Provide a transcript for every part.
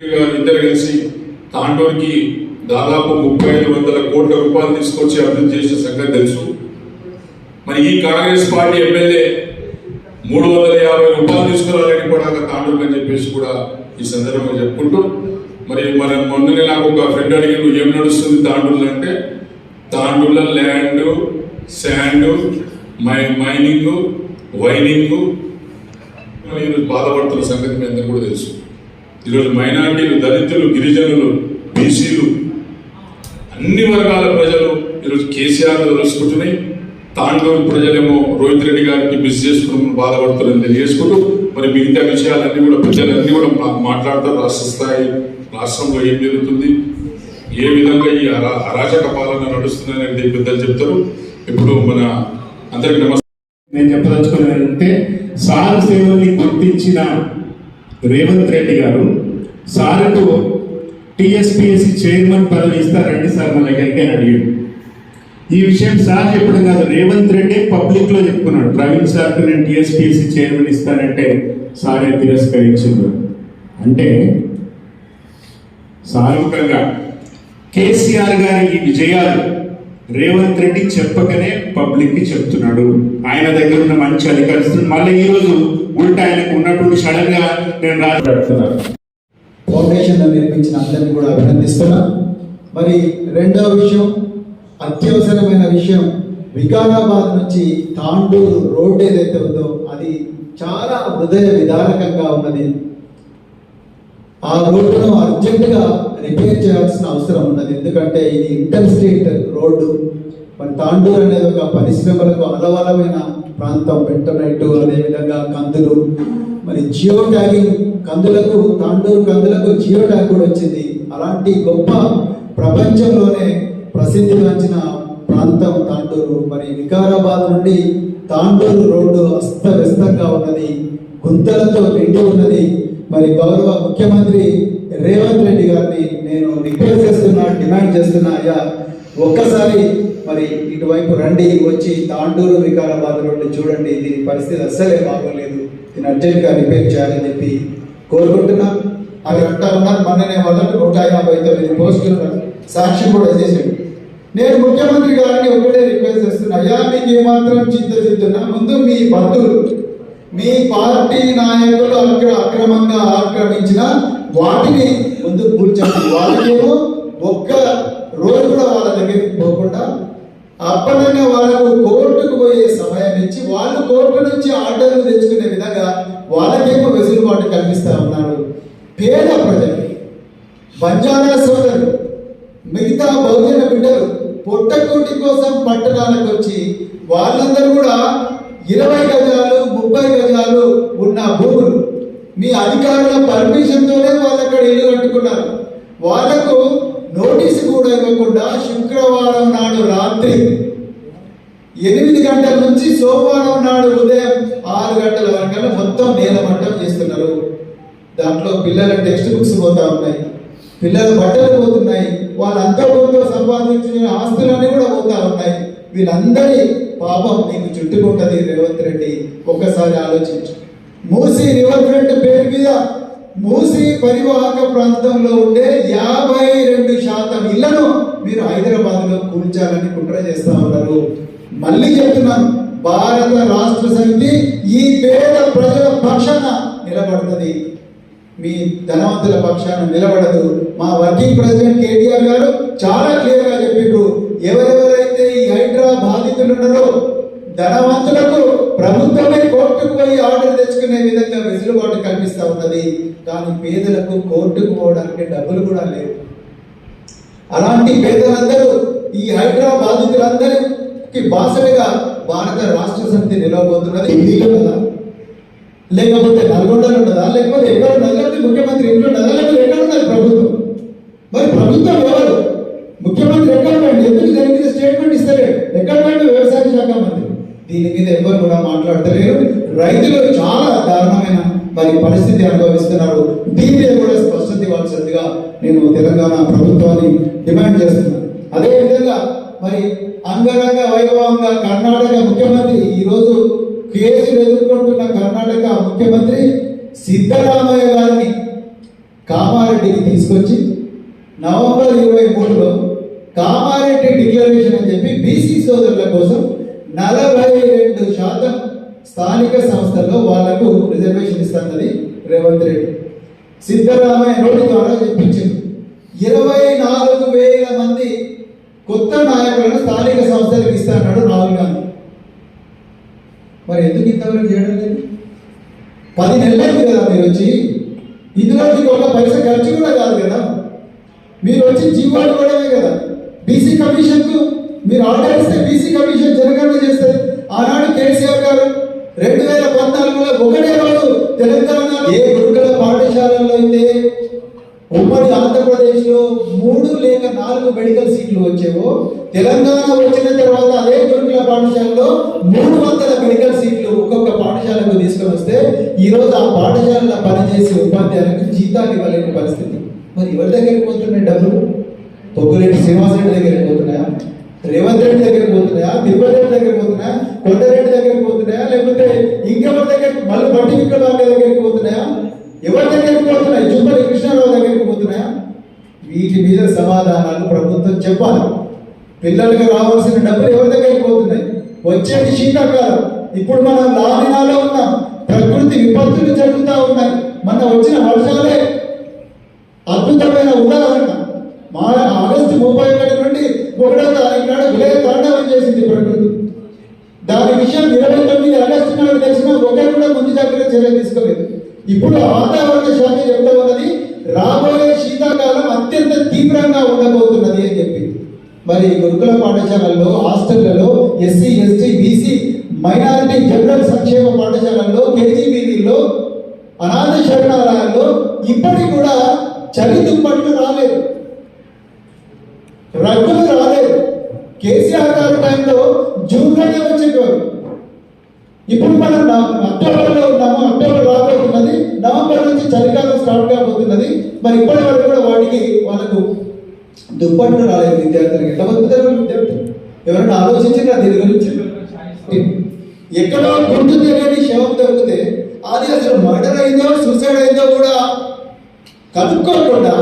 ఇద్దరు కలిసి తాండూరుకి దాదాపు ముప్పై ఐదు వందల కోట్ల రూపాయలు తీసుకొచ్చి అభివృద్ధి చేసిన సంగతి తెలుసు. మరి ఈ కాంగ్రెస్ పార్టీ ఎమ్మెల్యే మూడు వందల యాభై రూపాయలు తీసుకురాలని కూడా తాండూరు అని చెప్పేసి కూడా ఈ సందర్భంగా చెప్పుకుంటూ మరి మన మొన్ననే నాకు ఒక ఫ్రెండ్ అడిగి ఏం నడుస్తుంది తాండూరులో? అంటే తాండూరులో ల్యాండ్ శాండ్ మై మైనింగ్ వైనింగ్. బాధపడుతున్న సంగతి మీ అందరూ కూడా తెలుసు. ఈరోజు మైనార్టీలు దళితులు గిరిజనులు బీసీలు అన్ని వర్గాల ప్రజలు ఈరోజు కేసీఆర్ తెలుసుకుంటున్నాయి తాండూరు ప్రజలేమో రోహిత్ రెడ్డి గారికి మిస్ చేసుకుని బాధపడుతున్నారని తెలియజేసుకుంటూ మరి మిగతా విషయాలన్నీ కూడా ప్రజలన్నీ కూడా మా- మాట్లాడతారు. రాష్ట్ర స్థాయి రాష్ట్రంలో ఏం జరుగుతుంది? ఏ విధంగా ఈ అరా అరాచక పాలన నడుస్తుందని పెద్దలు చెప్తారు. ఇప్పుడు మన అందరికి నమస్కారం. నేను చెప్పదలుచుకున్నానంటే ఏంటంటే సార్ సేవల్ని గుర్తించిన రేవంత్ రెడ్డి గారు సార్కు టిఎస్పిఎస్సి చైర్మన్ పదవి ఇస్తారండి సార్ మన దగ్గరికి అని అడిగాడు ఈ విషయం సార్ చెప్పడం కాదు రేవంత్ రెడ్డి పబ్లిక్లో చెప్పుకున్నాడు. ప్రవీణ్ సార్కు నేను టిఎస్పిఎస్సి చైర్మన్ ఇస్తానంటే సారే తిరస్కరించిండు. అంటే సారూపంగా కేసీఆర్ గారి ఈ విజయాలు రేవంత్ రెడ్డి చెప్పకనే పబ్లిక్కి చెప్తున్నాడు. ఆయన దగ్గర ఉన్న మంచి అధికారులు మళ్ళీ ఈ రోజు ఉల్టా ఆయనకు ఉన్నటువంటి సడన్గా నేను రాజుతున్నాను ఫౌండేషన్ నిర్మించిన అందరినీ కూడా అభినందిస్తున్నా. మరి రెండవ విషయం అత్యవసరమైన విషయం వికారాబాద్ నుంచి తాండూరు రోడ్ ఏదైతే ఉందో అది చాలా హృదయ విదారకంగా ఉన్నది. ఆ రోడ్డును అర్జెంటుగా రిపేర్ చేయాల్సిన అవసరం ఉన్నది. ఎందుకంటే ఇది ఇంటర్ స్టేట్ రోడ్డు. మరి తాండూరు అనేది ఒక పరిశ్రమలకు అలవలమైన ప్రాంతం. పెంటనైట్ అదేవిధంగా కందులు. మరి జియో ట్యాగింగ్ కందులకు తాండూరు కందులకు జియో ట్యాగ్ కూడా వచ్చింది. అలాంటి గొప్ప ప్రపంచంలోనే ప్రసిద్ధిగాంచిన ప్రాంతం తాండూరు. మరి వికారాబాద్ నుండి తాండూరు రోడ్డు అస్తవ్యస్తంగా ఉన్నది. గుంతలతో నిండి ఉన్నది. మరి గౌరవ ముఖ్యమంత్రి రేవంత్ రెడ్డి గారిని నేను రిక్వెస్ట్ చేస్తున్నా డిమాండ్ చేస్తున్నా. అయ్యా ఒక్కసారి మరి ఇటువైపు రండి వచ్చి తాండూరు వికారాబాద్ రోడ్డు చూడండి దీని పరిస్థితి అస్సలే బాగోలేదు. దీన్ని అర్జెంట్గా రిపేర్ చేయాలని చెప్పి కోరుకుంటున్నా. అవి అంటా ఉన్నారు మొన్ననే మొదటి నూట యాభై తొమ్మిది పోస్టులు సాక్షి కూడా చేశాడు. నేను ముఖ్యమంత్రి గారిని ఒకటే రిక్వెస్ట్ చేస్తున్నా అయ్యా మీకు ఏమాత్రం చింతచిత్తున్నా ముందు మీ బంధువులు మీ పార్టీ నాయకులు అక్కడ అక్రమంగా ఆక్రమించిన వాటిని ముందు కూర్చోండి. వాళ్ళకేమో ఒక్క రోజు కూడా వాళ్ళ దగ్గరికి పోకుండా అప్పనంగా వాళ్ళకు కోర్టుకు పోయే సమయం ఇచ్చి వాళ్ళు కోర్టు నుంచి ఆర్డర్లు తెచ్చుకునే విధంగా వాళ్ళకేమో వెసులుబాటు కల్పిస్తా ఉన్నారు. పేద ప్రజలు బంజారా సోదరులు మిగతా బహుజన బిడ్డలు పొట్టకోటి కోసం పట్టణాలకు వచ్చి వాళ్ళందరూ కూడా ఇరవై గజాలు ముప్పై గజాలు ఉన్న భూములు మీ అధికారుల పర్మిషన్తోనే వాళ్ళు అక్కడ ఇల్లు కట్టుకున్నారు. వాళ్ళకు నోటీసు శుక్రవారం నాడు రాత్రి ఎనిమిది గంటల నుంచి సోమవారం నాడు ఉదయం ఆరు గంటల వరకు మొత్తం నేలమట్టం చేస్తున్నారు. దాంట్లో పిల్లల టెక్స్ట్ బుక్స్ పోతా ఉన్నాయి. పిల్లల బట్టలు పోతున్నాయి. వాళ్ళంతా కొంత సంపాదించిన ఆస్తులన్నీ కూడా పోతా ఉన్నాయి. వీళ్ళందరి పాపం నీకు చుట్టుకుంటది రేవంత్ రెడ్డి. ఒక్కసారి ఆలోచించు. మూసి రేవంత్ రెడ్డి పేరు మీద మూసీ పరివాహక ప్రాంతంలో ఉండే యాభై రెండు శాతం ఇళ్ళను మీరు హైదరాబాద్లో కూల్చాలని కుట్ర చేస్తూ ఉన్నారు. మళ్ళీ చెప్తున్నాను భారత రాష్ట్ర సమితి ఈ పేద ప్రజల పక్షాన నిలబడుతుంది. మీ ధనవంతుల పక్షాన నిలబడదు. మా వర్కింగ్ ప్రెసిడెంట్ కేటీఆర్ గారు చాలా క్లియర్గా చెప్పిండ్రు ఎవరెవరైతే ఈ హైడ్రా బాధితులు ఉన్నారో ధనవంతులకు ప్రభుత్వమే కోర్టుకు పోయి ఆర్డర్ తెచ్చుకునే విధంగా వెసులుబాటు కల్పిస్తా ఉన్నది కానీ పేదలకు కోర్టుకు పోవడానికి డబ్బులు కూడా లేవు. అలాంటి పేదలందరూ ఈ హైడ్రా బాధితులందరికీ బాసలుగా భారత రాష్ట్ర సమితి నిలవబోతున్నది. ఢిల్లీలో కదా లేకపోతే నల్గొండలో ఉన్నదా? లేకపోతే ఎక్కడ ఉన్నదా? లేకపోతే ముఖ్యమంత్రి ఇంట్లో ఉన్నదా? లేకపోతే ఎక్కడ ఉన్నది ప్రభుత్వం? మరి ప్రభుత్వం ఎవరు? ముఖ్యమంత్రి ఎక్కడ ఎందుకు జరిగింది మీద స్టేట్మెంట్ ఇస్తలేడు ఎక్కడ ఉన్నాడు వ్యవసాయ శాఖ మంత్రి దీని మీద ఎవరు కూడా మాట్లాడతలేరు రైతులు చాలా దారుణమైన మరి పరిస్థితి అనుభవిస్తున్నారు. దీని కూడా స్పష్టత ఇవ్వాల్సిందిగా నేను తెలంగాణ ప్రభుత్వాన్ని డిమాండ్ చేస్తున్నాను. అదేవిధంగా మరి అంగరంగ వైభవంగా కర్ణాటక ముఖ్యమంత్రి ఈరోజు కేసులు ఎదుర్కొంటున్న కర్ణాటక ముఖ్యమంత్రి సిద్ధరామయ్య గారిని కామారెడ్డికి తీసుకొచ్చి నవంబర్ ఇరవై మూడులో కామారెడ్డి డిక్లరేషన్ అని చెప్పి బీసీ సోదరుల కోసం నలభై రెండు శాతం స్థానిక సంస్థల్లో వాళ్ళకు రిజర్వేషన్ ఇస్తున్నది రేవంత్ రెడ్డి. సిద్ధరామయ్య నోటి ద్వారా చెప్పించింది. ఇరవై నాలుగు వేల మంది కొత్త నాయకులను స్థానిక సంస్థలకు ఇస్తాడు రాహుల్ గాంధీ. మరి ఎందుకు ఇంతవరకు చేయడం లేదు? పది నెలలైంది కదా మీరు వచ్చి. ఇందులో మీకు ఒక పైసా ఖర్చు కూడా కాదు కదా. మీరు వచ్చి జీవాలు ఇవ్వడమే కదా. బీసీ కమిషన్కు మీరు ఆర్డర్ ఇస్తే బీసీ కమిషన్ జనగణన చేస్తారు ఆనాడు కేసీఆర్ గారు రెండు వేల పద్నాలుగులో ఒకటే రోజు తెలంగాణ ఏ గురుకుల పాఠశాలల్లో అయితే ఉమ్మడి ఆంధ్రప్రదేశ్లో మూడు లేక నాలుగు మెడికల్ సీట్లు వచ్చేవో తెలంగాణ వచ్చిన తర్వాత అదే గురుకుల పాఠశాలలో మూడు వందల మెడికల్ సీట్లు ఒక్కొక్క పాఠశాలకు తీసుకొని వస్తే ఈ రోజు ఆ పాఠశాలలో పనిచేసే ఉపాధ్యాయులకు జీతాలు ఇవ్వలేని పరిస్థితి. మరి ఎవరి దగ్గరికి పోతున్నాయి డబ్బులు? పొగ్గురెడ్డి శ్రీనివాసరెడ్డి దగ్గరికి పోతున్నాయా? రేవంత్ రెడ్డి దగ్గరికి పోతున్నాయా? తిరుపతి రెడ్డి దగ్గరికి పోతున్నాయా? కొండరెడ్డి దగ్గరికి పోతున్నాయా? లేకపోతే ఇంకెవరి దగ్గరికి మళ్ళీ బట్టి విక్రమార్క దగ్గరికి పోతున్నాయా? ఎవరి దగ్గరికి పోతున్నాయి? జుమ్మడి కృష్ణారావు దగ్గరికి పోతున్నాయా? వీటి మీద సమాధానాలు ప్రభుత్వం చెప్పాలి. పిల్లలకు రావాల్సిన డబ్బులు ఎవరి దగ్గరికి పోతున్నాయి? వచ్చేది శీతాకాలం. ఇప్పుడు మనం లామినాలో ఉన్నాం ప్రకృతి విపత్తులు జరుగుతూ ఉన్నాయి. మన వచ్చిన వర్షాలే అద్భుతమైన ఉదాహరణ. మా ఆగస్టు ముప్పై ఒకటి నుండి ఒకటో తారీఖు నాడు విలయ తాండవం చేసింది ప్రకృతి. ఇప్పుడు వాతావరణ శాఖ చెప్తా ఉన్నది? రాబోయే శీతాకాలం అత్యంత తీవ్రంగా ఉండబోతున్నది అని చెప్పి. మరి గురుకుల పాఠశాలల్లో హాస్టళ్ళలో SC ST BC minority general సంక్షేమ పాఠశాలల్లో కేజీబీలో అనాథ శరణాలయాల్లో ఇప్పటికి కూడా చలి దుప్పట్లు రాలేదు. రగ్గులు రాలేదు. కేసీఆర్ గారి టైంలో జూన్లోనే వచ్చేవారు. ఇప్పుడు మనం అక్టోబర్లో ఉన్నాము అక్టోబర్ రాబోతున్నది నవంబర్ నుంచి చలికాలం స్టార్ట్ కాబోతున్నది. మరి ఇప్పటి వరకు కూడా వాటికి వాళ్ళకు దుప్పట్లు రాలేదు విద్యార్థులకు. ఎట్లా బతుకుతారు విద్యార్థులు? ఎవరైనా ఆలోచించారా దీని గురించి? ఎక్కడో గుర్తు తెలియని శవం దొరికితే అది అసలు మర్డర్ అయిందో సూసైడ్ అయిందో కూడా కనుక్కోకుండా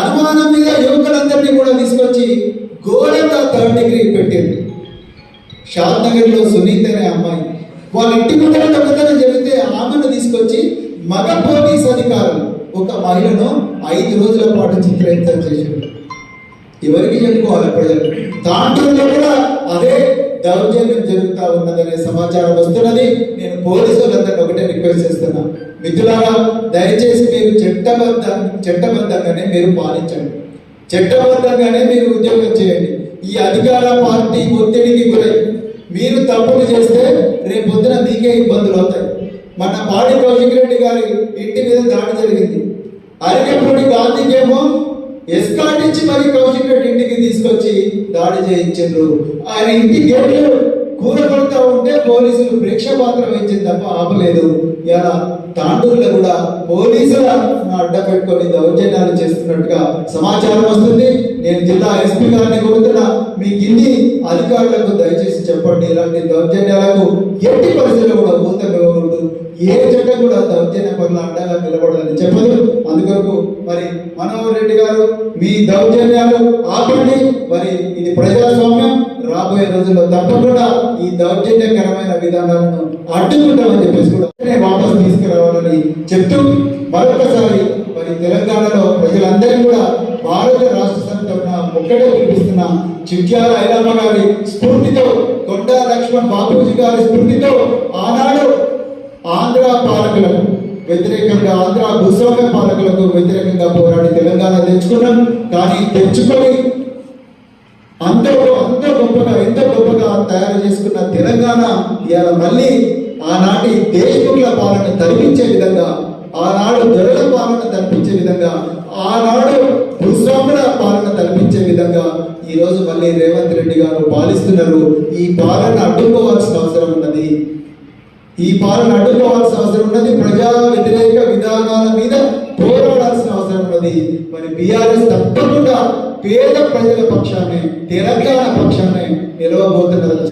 అనుమానం మీద యువకులందరినీ కూడా తీసుకొచ్చి ఘోరంగా థర్డ్ డిగ్రీ పెట్టింది షాద్ నగర్లో సునీత్ అనే అమ్మాయి. వాళ్ళ ఇంటి ముందర దొంగతనం జరిగితే ఆమెను తీసుకొచ్చి మగ పోలీస్ అధికారులు ఒక మహిళను ఐదు రోజుల పాటు చిత్రహింస చేశారు. ఎవరికి చెప్పుకోవాలి ప్రజలు? దాంట్లో కూడా అదే దౌర్జన్యం జరుగుతూ ఉన్నదనే సమాచారం వస్తున్నది. నేను పోలీసులందరినీ ఒకటే రిక్వెస్ట్ చేస్తున్నా. మిత్రులారా దయచేసి మీరు చట్టబద్ధ చట్టబద్ధంగానే మీరు పాలించండి. చట్టబద్ధంగానే మీరు ఉద్యోగం చేయండి. ఈ అధికార పార్టీ ఒత్తిడికి గురై మీరు తప్పులు చేస్తే రేపు పొద్దున మీకే ఇబ్బందులు అవుతాయి. మన పాడి కౌశిక్ రెడ్డి గారి ఇంటి మీద దాడి జరిగింది. అరికెప్పుడు గాంధీకేమో ఎస్కాటించి మరి కౌశిక్ రెడ్డి ఇంటికి తీసుకొచ్చి దాడి చేయించారు ఆయన ఇంటి గేట్లు కూరగొడతా ఉంటే పోలీసులు ప్రేక్షపాత్ర వహించింది తప్ప ఆపలేదు. ఇలా తాండూరులో కూడా పోలీసుల అడ్డ పెట్టుకొని దౌర్జన్యాలు చేస్తున్నట్టుగా సమాచారం వస్తుంది. నేను జిల్లా ఎస్పీ గారిని కోరుతున్నా మీ కింది అధికారులకు దయచేసి చెప్పండి. ఇలాంటి దౌర్జన్యాలకు ఎట్టి పరిస్థితుల్లో కూడా ఊతం ఏ చట్టం కూడా దౌర్జన్య పనుల అడ్డగా నిలబడాలని చెప్పదు. అందుకొరకు మరి మనోహర్ రెడ్డి గారు మీ దౌర్జన్యాలు ఆపండి. మరి ఇది ప్రజాస్వామ్యం. రాబోయే రోజుల్లో తప్పకుండా ఈ దౌర్జన్యకరమైన విధానాలను అడ్డుకుంటామని చెప్పేసి కూడా వాపసు తీసుకురావాలని చెప్తూ మరొకసారి మరి తెలంగాణలో ప్రజలందరినీ కూడా భారత రాష్ట్ర సమితి ఉన్న ఒక్కటే పిలిపిస్తున్న చిట్యాల ఐలమ్మ గారి స్ఫూర్తితో కొండా లక్ష్మణ్ బాబూజీ గారి స్ఫూర్తితో ఆనాడు ఆంధ్ర పాలకులకు వ్యతిరేకంగా ఆంధ్ర భూస్వామ్య పాలకులకు వ్యతిరేకంగా పోరాడి తెలంగాణ తెచ్చుకున్నాం. కానీ తెచ్చుకొని అంత అంత గొప్పగా ఎంత గొప్పగా తయారు చేసుకున్న తెలంగాణ ఇవాళ మళ్ళీ ఆనాటి దేశముల పాలన తరిపించే విధంగా ఆనాడు దొరల పాలన తరిపించే విధంగా ఆనాడు భూస్వాముల పాలన తరిపించే విధంగా ఈ రోజు మళ్ళీ రేవంత్ రెడ్డి గారు పాలిస్తున్నారు. ఈ పాలన అడ్డుకోవాల్సిన అవసరం ఉన్నది. ఈ పాలన అడ్డుకోవాల్సిన అవసరం ఉన్నది. ప్రజా వ్యతిరేక విధానాల మీద పోరాడాల్సిన అవసరం ఉన్నది. మరి బీఆర్ఎస్ తప్పకుండా పేద ప్రజల పక్షాన్ని తెలంగాణ పక్షాన్ని నిలవబోతున్నది.